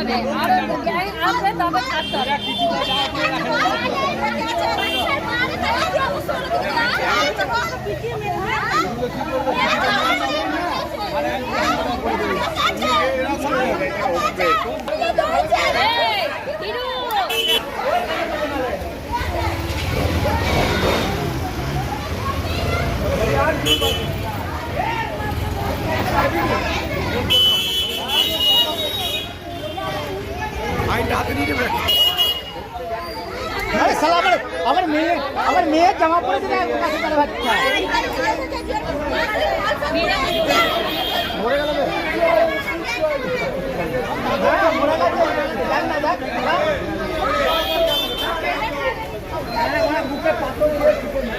হবে আর গ্যাং আসলে তবে ছাড়তে হবে এই, তিরু! আরে শালা আমার মেয়ে আমার মেয়ের জামা পড়েছে না একটা কাছে তার বাচ্চা মরে গেল রে হ্যাঁ মরে গেছে জান না দেখ হ্যাঁ বুকে পাথর দিয়ে ঢুকে নে।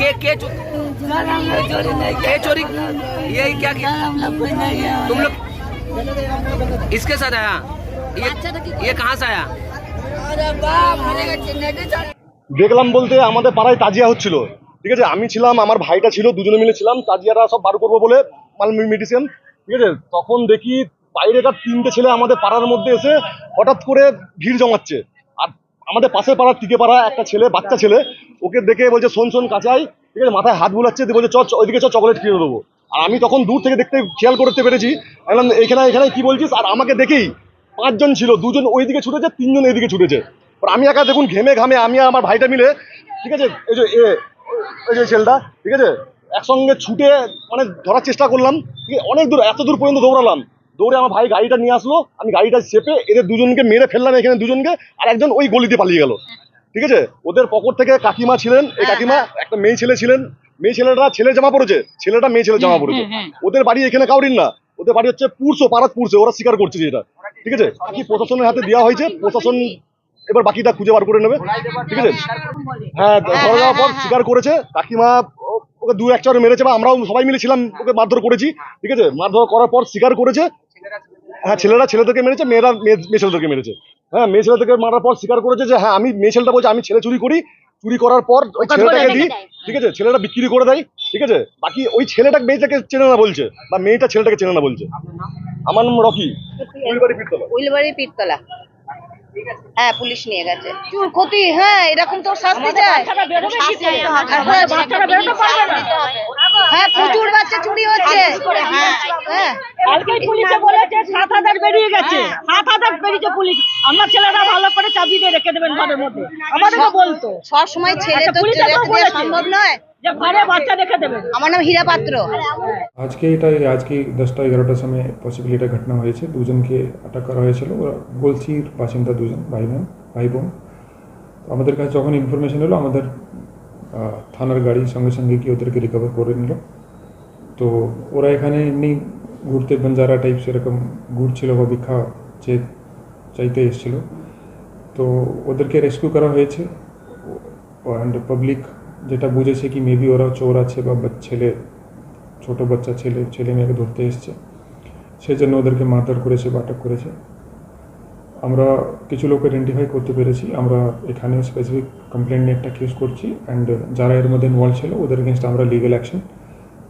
के के चोरी नहीं चोरी ये क्या किया? तुम लोग इसके साथ आया ये ये कहाँ से आया দেখলাম বলতে আমাদের পাড়ায় তাজিয়া হচ্ছিল ঠিক আছে আমি ছিলাম আমার ভাইটা ছিল দুজনে মিলে ছিলাম তাজিয়াটা সব বার করবো বলে মাল মেডিসিন ঠিক আছে তখন দেখি বাইরেকার তিনটে ছেলে আমাদের পাড়ার মধ্যে এসে হঠাৎ করে ভিড় জমাচ্ছে আর আমাদের পাশের পাড়ার টিকে পাড়া একটা ছেলে বাচ্চা ছেলে ওকে দেখে বলছে শোন শোন কাঁচাই ঠিক আছে মাথায় হাত বুলাচ্ছে দিয়ে বলছে চ চ, ওইদিকে চ চকলেট কিনে দেবো আর আমি তখন দূর থেকে দেখতে খেয়াল করতে পেরেছি। বললাম এখানে এখানে কি বলছিস? আর আমাকে দেখেই পাঁচজন ছিল দুজন ওইদিকে ছুটেছে তিনজন এইদিকে ছুটেছে। আমি একা দেখুন ঘেমে ঘামে আমি আর আমার ভাইটা মিলে ঠিক আছে এই যে এ এই যে ছেলেটা ঠিক আছে একসঙ্গে ছুটে মানে ধরার চেষ্টা করলাম ঠিক আছে অনেক দূর এত দূর পর্যন্ত দৌড়ালাম। দৌড়ে আমার ভাই গাড়িটা নিয়ে আসলো আমি গাড়িটা চেপে এদের দুজনকে মেরে ফেললাম এখানে দুজনকে আর একজন ওই গলিতে পালিয়ে গেল। ঠিক আছে ওদের পকেট থেকে কাকিমা ছিলেন এই কাকিমা একটা মেয়ে ছেলে ছিলেন মেয়ে ছেলেটা ছেলে জামা পড়েছে ছেলেটা মেয়ে ছেলে জামা পড়েছে ওদের বাড়ি এখানে কাউরিন না ওদের বাড়ি হচ্ছে পুরসো পাড়াত পুরসো ওরা স্বীকার করছে যেটা ঠিক আছে? বাকি প্রশাসনের হাতে দেওয়া হয়েছে? প্রশাসন এবার বাকিটা খুঁজে বার করে নেবে। ঠিক আছে? হ্যাঁ ধরে যাওয়ার পর স্বীকার করেছে। কাকিমা ওকে দু এক চার মেরেছে বা আমরাও সবাই মিলে ছিলাম ওকে মারধর করেছি। ঠিক আছে? মারধর করার পর স্বীকার করেছে। হ্যাঁ ছেলেরা ছেলেদেরকে মেরেছে মেয়েরা মেয়ে মেয়ে ছেলেদেরকে মেরেছে। হ্যাঁ মেয়ে ছেলেদেরকে মারার পর স্বীকার করেছে যে হ্যাঁ আমি মেয়ে ছেলেটা বলছে আমি ছেলে চুরি করি চুরি করার পর ওই ছেলেটাকে দিই ঠিক আছে? ছেলেটা বিক্রি করে দেয় ঠিক আছে? বাকি ওই ছেলেটা মেয়েটাকে চেনে না বলছে বা মেয়েটা ছেলেটাকে চেনে না বলছে। আমার নাম রকি। ওইলবাড়ি পিরতলা। উইলবাড়ি পীরতলা। হ্যাঁ পুলিশ নিয়ে গেছে। চুর ক্ষতি হ্যাঁ এরকম তো শাস্তি চাই। হ্যাঁ। হ্যাঁ প্রচুর বাচ্চা চুরি হচ্ছে। হ্যাঁ পুলিশে বলেছে সাত হাজার বেরিয়ে গেছে। সাত হাজার বেরিয়েছে পুলিশ। আমার ছেলেরা ভালো করে চাবি দিয়ে রেখে দেবেন ঘরের মধ্যে। আমাদেরকে বলতো। সব সময় ছেলে আচ্ছা, তো পুলিশ ছেলে এটাও দেওয়া বলেছে। সম্ভব নয়। যে ঘরে বাচ্চা রেখে দেবেন। আমার নাম হীরা পাত্র আজকে এটা আজকে দশটা এগারোটার সময় পসিবলি এটা ঘটনা হয়েছে দুজনকে আটক করা হয়েছিল ওরা গলসির বাসিন্দা দুজন ভাই বোন ভাই বোন তো আমাদের কাছে যখন ইনফরমেশন এলো আমাদের আহ, থানার গাড়ি সঙ্গে সঙ্গে কি ওদেরকে রিকভার করে নিল তো ওরা এখানে এমনি ঘুরতে বঞ্জারা টাইপ সেরকম ঘুরছিল বা ভিক্ষা চেয়ে চাইতে এসেছিল তো ওদেরকে রেস্কিউ করা হয়েছে অ্যান্ড পাবলিক যেটা বুঝেছে কি মেবি ওরা চোর আছে বা বাচ- ছেলে ছোট বাচ্চা ছেলে ছেলে মেয়েকে ধরতে এসছে। সেই জন্য ওদেরকে মারধর করেছে বা আটক করেছে। আমরা কিছু লোক আইডেন্টিফাই করতে পেরেছি। আমরা এখানে স্পেসিফিক কমপ্লেন নিয়ে একটা কেস করছি অ্যান্ড যারা এর মধ্যে ইনভলভ ছিল, ওদের এগেনস্ট আমরা লিগাল অ্যাকশন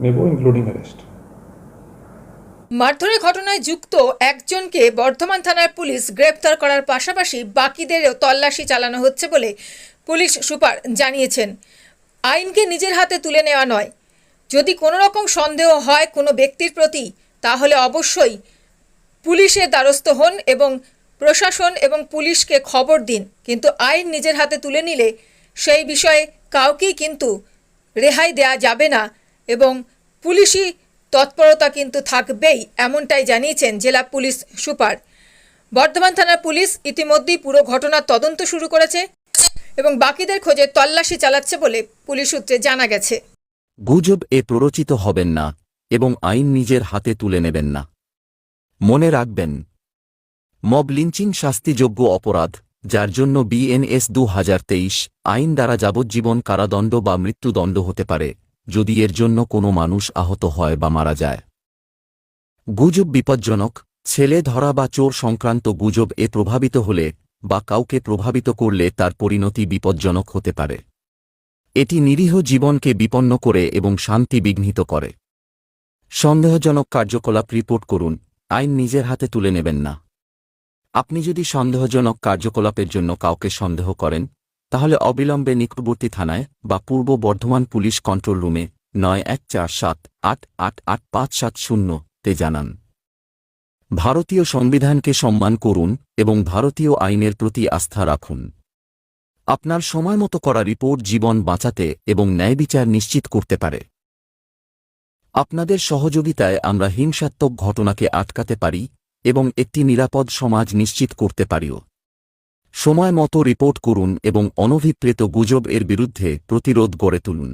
নেব ইনক্লুডিং অ্যারেস্ট মারধরের ঘটনায় যুক্ত একজনকে বর্ধমান থানার পুলিশ গ্রেপ্তার করার পাশাপাশি বাকিদেরও তল্লাশি চালানো হচ্ছে বলে পুলিশ সুপার জানিয়েছেন। আইনকে নিজের হাতে তুলে নেওয়া নয় যদি কোনো রকম সন্দেহ হয় কোনো ব্যক্তির প্রতি, তাহলে অবশ্যই পুলিশের দ্বারস্থ হন এবং প্রশাসন এবং পুলিশকে খবর দিন। কিন্তু আইন নিজের হাতে তুলে নিলে সেই বিষয়ে কাউকেই কিন্তু রেহাই দেয়া যাবে না এবং পুলিশি তৎপরতা কিন্তু থাকবেই, এমনটাই জানিয়েছেন জেলা পুলিশ সুপার। বর্ধমান থানার পুলিশ ইতিমধ্যেই পুরো ঘটনার তদন্ত শুরু করেছে এবং বাকিদের খোঁজে তল্লাশি চালাচ্ছে বলে পুলিশ সূত্রে জানা গেছে। গুজব এ প্ররোচিত হবেন না এবং আইন নিজের হাতে তুলে নেবেন না। মনে রাখবেন, মব লিঞ্চিং শাস্তিযোগ্য অপরাধ, যার জন্য বিএনএস দু হাজার তেইশ আইন দ্বারা যাবজ্জীবন কারাদণ্ড বা মৃত্যুদণ্ড হতে পারে, যদি এর জন্য কোনো মানুষ আহত হয় বা মারা যায়। গুজব বিপজ্জনক, ছেলে ধরা বা চোর সংক্রান্ত গুজব এ প্রভাবিত হলে বা কাউকে প্রভাবিত করলে তার পরিণতি বিপজ্জনক হতে পারে। এটি নিরীহ জীবনকে বিপন্ন করে এবং শান্তি বিঘ্নিত করে। সন্দেহজনক কার্যকলাপ রিপোর্ট করুন, আইন নিজের হাতে তুলে নেবেন না। আপনি যদি সন্দেহজনক কার্যকলাপের জন্য কাউকে সন্দেহ করেন, তাহলে অবিলম্বে নিকটবর্তী থানায় বা পূর্ব বর্ধমান পুলিশ কন্ট্রোল রুমে নয় এক চার সাত আট আট আট পাঁচ সাত শূন্য তে জানান। ভারতীয় সংবিধানকে সম্মান করুন এবং ভারতীয় আইনের প্রতি আস্থা রাখুন। আপনার সময় মতো করা রিপোর্ট জীবন বাঁচাতে এবং ন্যায়বিচার নিশ্চিত করতে পারে। আপনাদের সহযোগিতায় আমরা হিংসাত্মক ঘটনাকে আটকাতে পারি এবং একটি নিরাপদ সমাজ নিশ্চিত করতে পারিও। সময় মতো রিপোর্ট করুন এবং অনভিপ্রেত গুজব এর বিরুদ্ধে প্রতিরোধ গড়ে তুলুন।